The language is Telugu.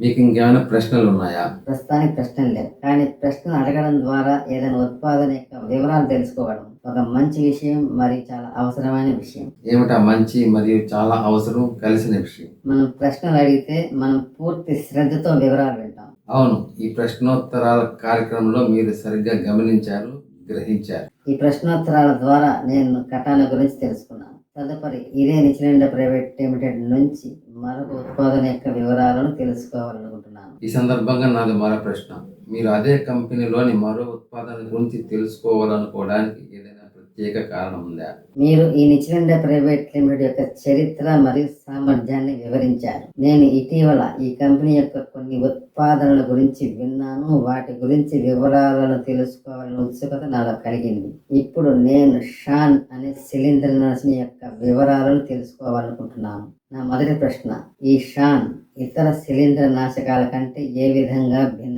మీకు ఇంకేమైనా ప్రశ్నలు ఉన్నాయా? ప్రస్తుతానికి ప్రశ్నలు లేవు. కానీ ప్రశ్నలు అడగడం ద్వారా ఏదైనా ఉత్పాదన యొక్క వివరాలు తెలుసుకోవడం ఒక మంచి విషయం మరియు చాలా అవసరమైన విషయం. ఏమిటా మంచి మరియు చాలా అవసరం కలిసిన విషయం? మనం ప్రశ్నలు అడిగితే మనం పూర్తి శ్రద్ధతో వివరాలు వింటాం. అవును ఈ ప్రశ్నోత్తరాల కార్యక్రమంలో మీరు సరిగ్గా గమనించారు గ్రహించారు. ఈ ప్రశ్నోత్తరాల ద్వారా నేను కటాన గురించి తెలుసుకున్నాను తదుపరి ఇదే నిచిలిండ ప్రైవేట్ లిమిటెడ్ నుంచి మరొక ఉత్పాదన యొక్క వివరాలను తెలుసుకోవాలనుకుంటున్నాను. ఈ సందర్భంగా నాది మరో ప్రశ్న. మీరు అదే కంపెనీలోని మరో ఉత్పాదన గురించి తెలుసుకోవాలనుకోవడానికి ఏదైనా ప్రత్యేక కారణం ఉందా? మీరు ఈ నిచిలిండ ప్రైవేట్ లిమిటెడ్ యొక్క చరిత్ర మరియు సామర్థ్యాన్ని వివరించారు. నేను ఇటీవల ఈ కంపెనీ యొక్క కొన్ని ఉత్పాదనల గురించి విన్నాను. వాటి గురించి వివరాలను తెలుసుకోవాలని ఉత్సుకత నాలో కలిగింది. ఇప్పుడు నేను షాన్ అనే శిలీంద్ర నాశిని యొక్క వివరాలను తెలుసుకోవాలనుకుంటున్నాను. నా మొదటి ప్రశ్న ఈ షాన్ ఇతర శిలీంద్ర నాశకాల కంటే ఏ విధంగా భిన్న